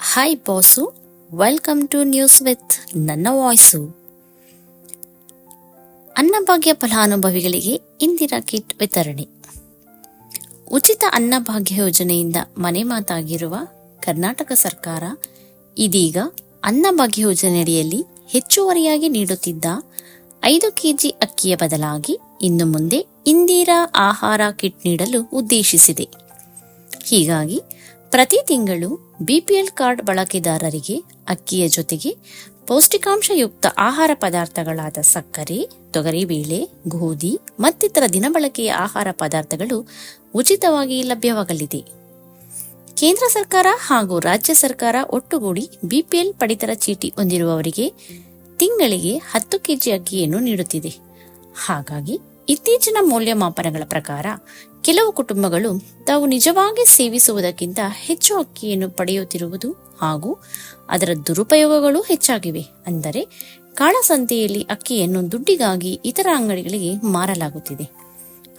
Hi boss welcome to news with ನನ್ನ voice Annabhagya ಫಲಾನುಭವಿಗಳಿಗೆ Indira kit ವಿತರಣೆ ಉಚಿತ ಅನ್ನಭಾಗ್ಯ ಯೋಜನೆಯಿಂದ ಮನೆ ಮಾತಾಗಿರುವ ಕರ್ನಾಟಕ ಸರ್ಕಾರ ಇದೀಗ ಅನ್ನಭಾಗ್ಯ ಯೋಜನೆಯಡಿಯಲ್ಲಿ ಹೆಚ್ಚುವರಿಯಾಗಿ ನೀಡುತ್ತಿದ್ದ ಐದು ಕೆಜಿ ಅಕ್ಕಿಯ ಬದಲಾಗಿ ಇನ್ನು ಮುಂದೆ ಇಂದಿರಾ ಆಹಾರ ಕಿಟ್ ನೀಡಲು ಉದ್ದೇಶಿಸಿದೆ. ಹೀಗಾಗಿ ಪ್ರತಿ ತಿಂಗಳು ಬಿಪಿಎಲ್ ಕಾರ್ಡ್ ಬಳಕೆದಾರರಿಗೆ, ಅಕ್ಕಿಯ ಜೊತೆಗೆ ಪೌಷ್ಟಿಕಾಂಶಯುಕ್ತ ಆಹಾರ ಪದಾರ್ಥಗಳಾದ ಸಕ್ಕರೆ, ತೊಗರಿಬೇಳೆ, ಗೋಧಿ ಮತ್ತಿತರ ದಿನಬಳಕೆಯ ಆಹಾರ ಪದಾರ್ಥಗಳು ಉಚಿತವಾಗಿ ಲಭ್ಯವಾಗಲಿದೆ. ಕೇಂದ್ರ ಸರ್ಕಾರ ಹಾಗೂ ರಾಜ್ಯ ಸರ್ಕಾರ ಒಟ್ಟುಗೂಡಿ ಬಿಪಿಎಲ್ ಪಡಿತರ ಚೀಟಿ ಹೊಂದಿರುವವರಿಗೆ ತಿಂಗಳಿಗೆ ಹತ್ತು ಕೆಜಿ ಅಕ್ಕಿಯನ್ನು ನೀಡುತ್ತಿದೆ. ಹಾಗಾಗಿ ಇತ್ತೀಚಿನ ಮೌಲ್ಯಮಾಪನಗಳ ಪ್ರಕಾರ ಕೆಲವು ಕುಟುಂಬಗಳು ತಾವು ನಿಜವಾಗಿ ಸೇವಿಸುವುದಕ್ಕಿಂತ ಹೆಚ್ಚು ಅಕ್ಕಿಯನ್ನು ಪಡೆಯುತ್ತಿರುವುದು ಹಾಗೂ ಅದರ ದುರುಪಯೋಗಗಳು ಹೆಚ್ಚಾಗಿವೆ. ಅಂದರೆ ಕಾಳಸಂತೆಯಲ್ಲಿ ಅಕ್ಕಿಯನ್ನು ದುಡ್ಡಿಗಾಗಿ ಇತರ ಅಂಗಡಿಗಳಿಗೆ ಮಾರಲಾಗುತ್ತಿದೆ.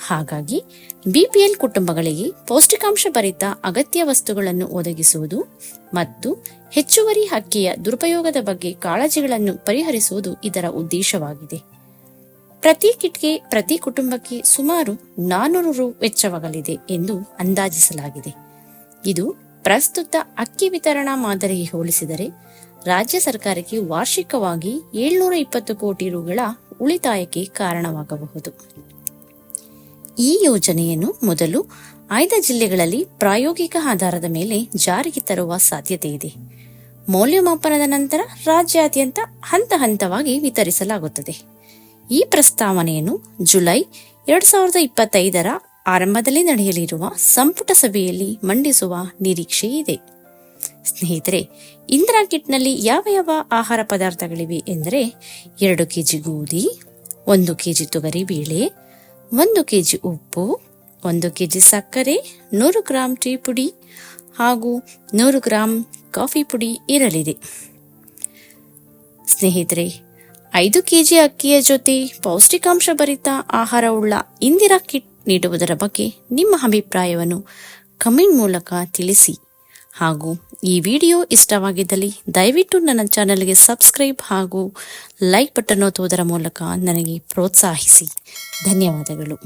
ಹಾಗಾಗಿ ಬಿಪಿಎಲ್ ಕುಟುಂಬಗಳಿಗೆ ಪೌಷ್ಟಿಕಾಂಶ ಭರಿತ ಅಗತ್ಯ ವಸ್ತುಗಳನ್ನು ಒದಗಿಸುವುದು ಮತ್ತು ಹೆಚ್ಚುವರಿ ಅಕ್ಕಿಯ ದುರುಪಯೋಗದ ಬಗ್ಗೆ ಕಾಳಜಿಗಳನ್ನು ಪರಿಹರಿಸುವುದು ಇದರ ಉದ್ದೇಶವಾಗಿದೆ. ಪ್ರತಿ ಕಿಟ್ಗೆ, ಪ್ರತಿ ಕುಟುಂಬಕ್ಕೆ ಸುಮಾರು ನಾನೂರು ರು ವೆಚ್ಚವಾಗಲಿದೆ ಎಂದು ಅಂದಾಜಿಸಲಾಗಿದೆ. ಇದು ಪ್ರಸ್ತುತ ಅಕ್ಕಿ ವಿತರಣಾ ಮಾದರಿಗೆ ಹೋಲಿಸಿದರೆ ರಾಜ್ಯ ಸರ್ಕಾರಕ್ಕೆ ವಾರ್ಷಿಕವಾಗಿ ಏಳ್ನೂರ ಇಪ್ಪತ್ತು ಕೋಟಿ ರುಗಳ ಉಳಿತಾಯಕ್ಕೆ ಕಾರಣವಾಗಬಹುದು. ಈ ಯೋಜನೆಯನ್ನು ಮೊದಲು ಆಯ್ದ ಜಿಲ್ಲೆಗಳಲ್ಲಿ ಪ್ರಾಯೋಗಿಕ ಆಧಾರದ ಮೇಲೆ ಜಾರಿಗೆ ತರುವ ಸಾಧ್ಯತೆ ಇದೆ. ಮೌಲ್ಯಮಾಪನದ ನಂತರ ರಾಜ್ಯಾದ್ಯಂತ ಹಂತ ಹಂತವಾಗಿ ವಿತರಿಸಲಾಗುತ್ತದೆ. ಈ ಪ್ರಸ್ತಾವನೆಯನ್ನು ಜುಲೈ ಎರಡ್ ಸಾವಿರದ ಇಪ್ಪತ್ತೈದರ ಆರಂಭದಲ್ಲಿ ನಡೆಯಲಿರುವ ಸಂಪುಟ ಸಭೆಯಲ್ಲಿ ಮಂಡಿಸುವ ನಿರೀಕ್ಷೆ ಇದೆ. ಸ್ನೇಹಿತರೆ, ಇಂದಿರಾ ಕಿಟ್ನಲ್ಲಿ ಯಾವ ಯಾವ ಆಹಾರ ಪದಾರ್ಥಗಳಿವೆ ಎಂದರೆ ಎರಡು ಕೆಜಿ ಗೋಧಿ, ಒಂದು ಕೆಜಿ ತೊಗರಿ ಬೇಳೆ, ಒಂದು ಕೆಜಿ ಉಪ್ಪು, ಒಂದು ಕೆಜಿ ಸಕ್ಕರೆ, ನೂರು ಗ್ರಾಂ ಟೀ ಪುಡಿ ಹಾಗೂ ನೂರು ಗ್ರಾಂ ಕಾಫಿ ಪುಡಿ ಇರಲಿದೆ. ಸ್ನೇಹಿತರೆ ಐದು ಕೆಜಿ ಅಕ್ಕಿಯ ಜೊತೆ ಪೌಷ್ಟಿಕಾಂಶ ಭರಿತ ಆಹಾರವುಳ್ಳ ಇಂದಿರಾ ಕಿಟ್ ನೀಡುವುದರ ಬಗ್ಗೆ ನಿಮ್ಮ ಅಭಿಪ್ರಾಯವನ್ನು ಕಮೆಂಟ್ ಮೂಲಕ ತಿಳಿಸಿ. ಹಾಗೂ ಈ ವಿಡಿಯೋ ಇಷ್ಟವಾಗಿದ್ದಲ್ಲಿ ದಯವಿಟ್ಟು ನನ್ನ ಚಾನೆಲ್ಗೆ ಸಬ್ಸ್ಕ್ರೈಬ್ ಹಾಗೂ ಲೈಕ್ ಬಟನ್ ಒತ್ತುವುದರ ಮೂಲಕ ನನಗೆ ಪ್ರೋತ್ಸಾಹಿಸಿ. ಧನ್ಯವಾದಗಳು.